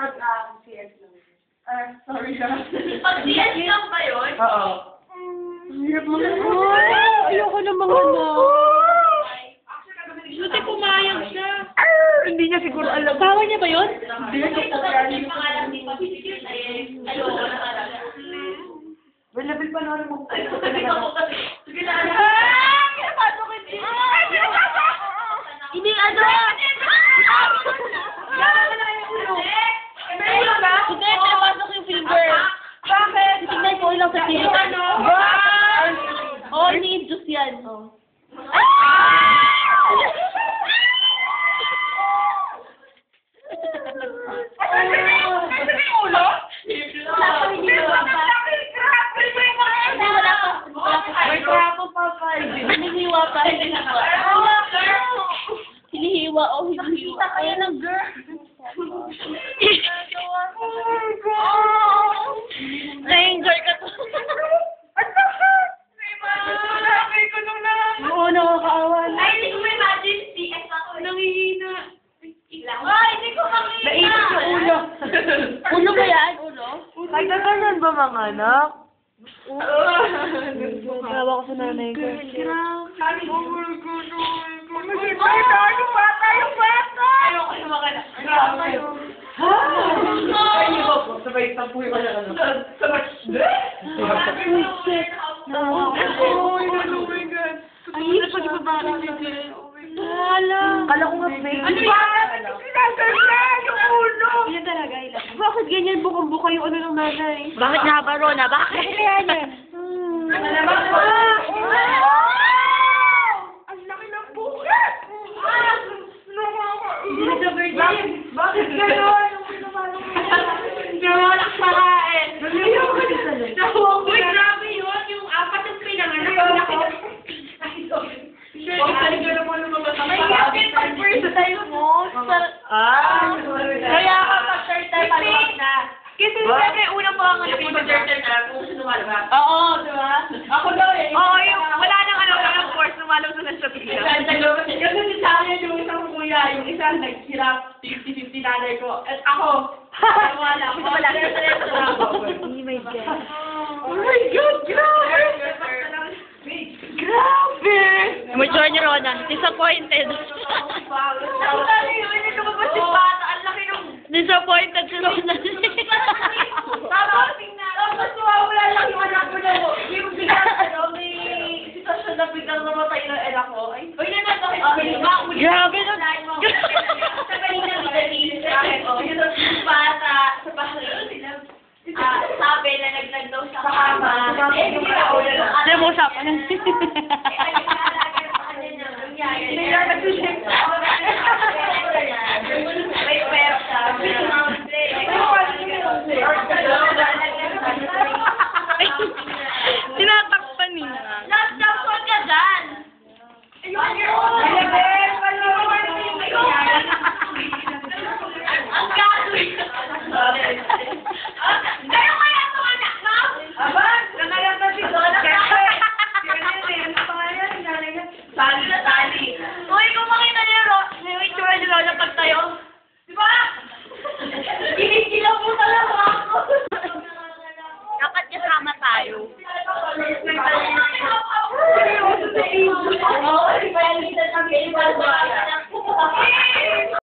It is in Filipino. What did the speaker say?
Pag ah, CS lang. Ah, sorry na. Pag CS lang ba yun? Oo. Ang hirap mo Ayoko na mga na. Buti pumayag siya. Hindi niya siguro alam. Tawa niya ba yun? Hindi niya siguro alam. yung pangalan di pa na na rin mo. Ay, sabi ko kasi, sige na, ano? Kaya paano ko hindi? Hindi ano! Yaman mo na yung ulo. May ulo na? Hindi, pinapasok yung finger. Bakit? Tignan ko lang sa finger. Ano? Bakit? Oo, oh, ni-induce yan. Oh. Ano yung ulo? Hindi wala pa. Hindi wala pa. Wala pa. May trapo pa pa. Hinihiwa o hinihiwa. Kaya ng girl. Ulo. Ba yan? Ulo? Ay, gaganon ba mga anak? Tawa ko sa nanay ko. Ay, bata, yung bata, yung bata! Ayoko na makita. Grabe. Ha? Ay, yung ba po? Sabay, tampuhin ko na ano. Sabay, Oh. Kala ko nga fake. Ano ba? Sinaganyan yung ulo. Yan talaga, ilan. Bakit ganyan bukang-buka yung ano ng nanay? Bakit nga ba, Rona? Bakit? Kaya niya. Hmm. Ang laki ng bukat! Bakit gano'n? Nawalak sa kain. Naliyaw ka na talaga. Uy, grabe yun. Yung apat yung pinanganak. Laki na. Ay, sorry. Huwag ka rin gano'n mo nung mga May kapit pag first time mo. Ah! Kaya kapag time, maluwag na. Kasi Ba? siyempre, unang mo, pag third time na, kung sino lumalabas. Oo, di ba? Ako daw eh. Oo, yung wala nang ano, walang force, lumalabas na sa Isang dalawa kasi. Si Tanya yung isang kuya, yung isa naghirap, 50-50 nanay ko. At ako, wala. Ako wala. Oh my God. Oh my God, grabe! Grabe! Mature ni Rona. Disappointed. Ang dali yun, hindi ka ba si bata? Ang laki nung... Disappointed si Rona. Tapos, tapos wala lang yung anak ko na yung biglang, ano, may sitwasyon na biglang namatay na anak ko. Ay, Uy, nanatokit Ah, ko. uli- Grabe no. Sa kanina, binalili sa akin. Oh, yun ang bata sa bahay. Ah, sabi na naglag daw sa kama. Eh, hindi na na Hindi mo usapan.